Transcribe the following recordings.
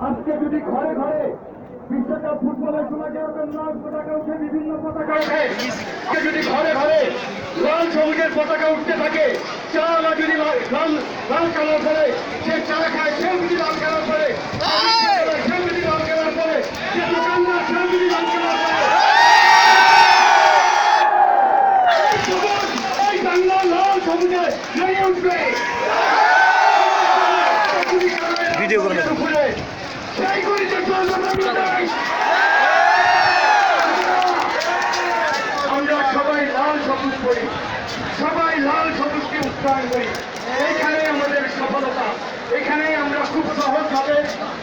আজকে যদি ঘরে ঘরে বিশ্বকাপ ফুটবলের যেরকম লাল পতাকা উঠে বিভিন্ন পতাকা উঠে আজকে যদি ঘরে ঘরে লাল সবুজের পতাকা উঠতে থাকে চা যদি লাল- লাল কালার করে, সে চা খায়, সেও যদি লাল কালার করে সেও যদি লাল কালার করে সে দোকানদার সেও যদি লাল কালার করে এই সবুজ, এই বাংলা লাল সবুজে লেগে উঠবে ভিডিও করে আমরা সবাই লাল সবুজ করি। সবাই লাল সবুজকে উত্তরায়ণ করি। এইখানেই আমাদের সফলতা। এখানেই আমরা খুব সহজভাবে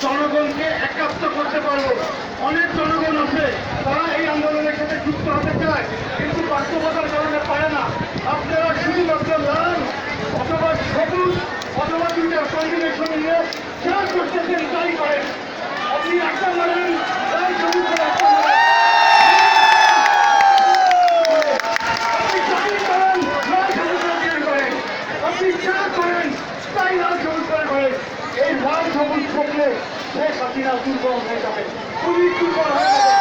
জনগণকে একাত্ম করতে পারব। অনেক জনগণ কম্বিনেশন নিয়ে যা করতেছেন তাই করেন আপনি একটা মারেন একটা তাই সবুজ করে করেন। এই লাল সবুজ থাকলে শেখ হাসিনা দুর্বল হয়ে যাবে। পুলিশ দুর্বল হয়ে যাবে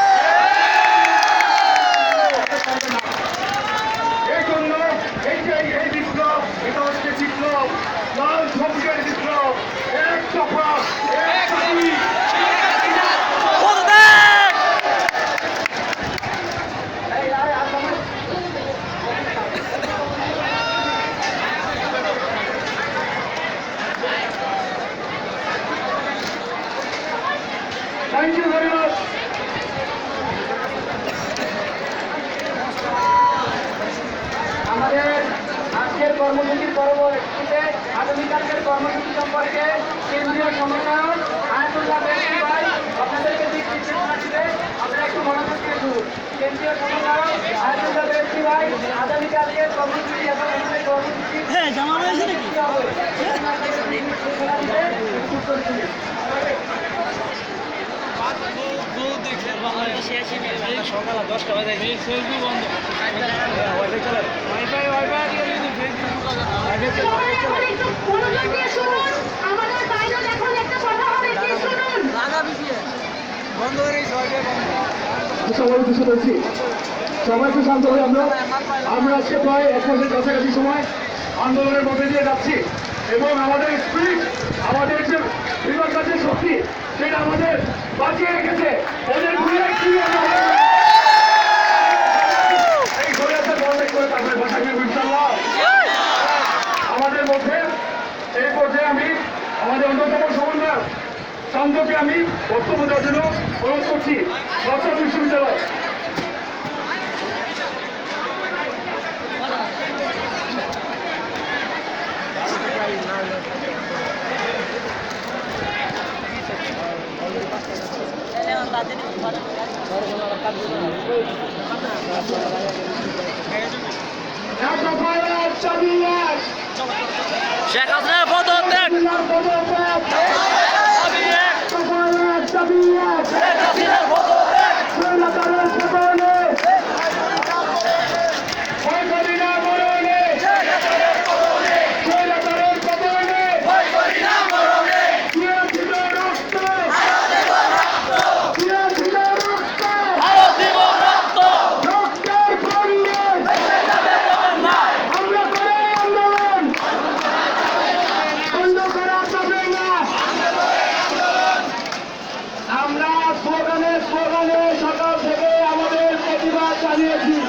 এই জন্য এই যে এই বিপ্লব এটা হচ্ছে বিপ্লব লাল সবুজের বিপ্লব এক দফা এক দাবি থ্যাংক ইউ ভেরি মাচ আমাদের আজকের কর্মসূচির পরবর্তীতে আগামীকালকের কর্মসূচি সম্পর্কে কেন্দ্রীয় সমন্বয়ক আয়তুল্লাহ আপনাদেরকে দিক নির্দেশনা দিবে আমরা একটু মনোযোগ দিয়ে শুনুন কেন্দ্রীয় সমন্বয়ক আয়াতুল্লাহ বেশি ভাই আগামীকালকের কর্মসূচি এবং আমাদের কর্মসূচি হ্যাঁ জামা রয়েছে নাকি কি হবে দিক নির্দেশনা দিবে উত্তর দিবে সকাল দশটা বাজে। ফেসবুক বন্ধ। ওয়াইফাই চলে ওয়াইফাই ওয়াইফাই বন্ধ করে সবাই বন্ধ। সবাই সবাই একটু শান্ত হয়ে আমরা আমরা আজকে প্রায় এক মাসের কাছাকাছি সময় আন্দোলনের মধ্যে দিয়ে যাচ্ছি। এবং আমাদের স্পিরিট আমাদের যে বিমান কাছে শক্তি সেটা আমাদের বাঁচিয়ে রেখেছে। ওদের ঘুরে ফিরে যাবে। এই ঘুরে আসা বন্ধ করে তারপরে বাসা ফিরবো ইনশাল্লাহ আমাদের মধ্যে এই পর্যায়ে আমি আমাদের অন্যতম সমন্বয়ক চন্দ্রকে আমি বক্তব্য দেওয়ার জন্য অনুরোধ করছি। রচনা বিশ্ববিদ্যালয়। শেখ হাসিনার পদত্যাগ। parede.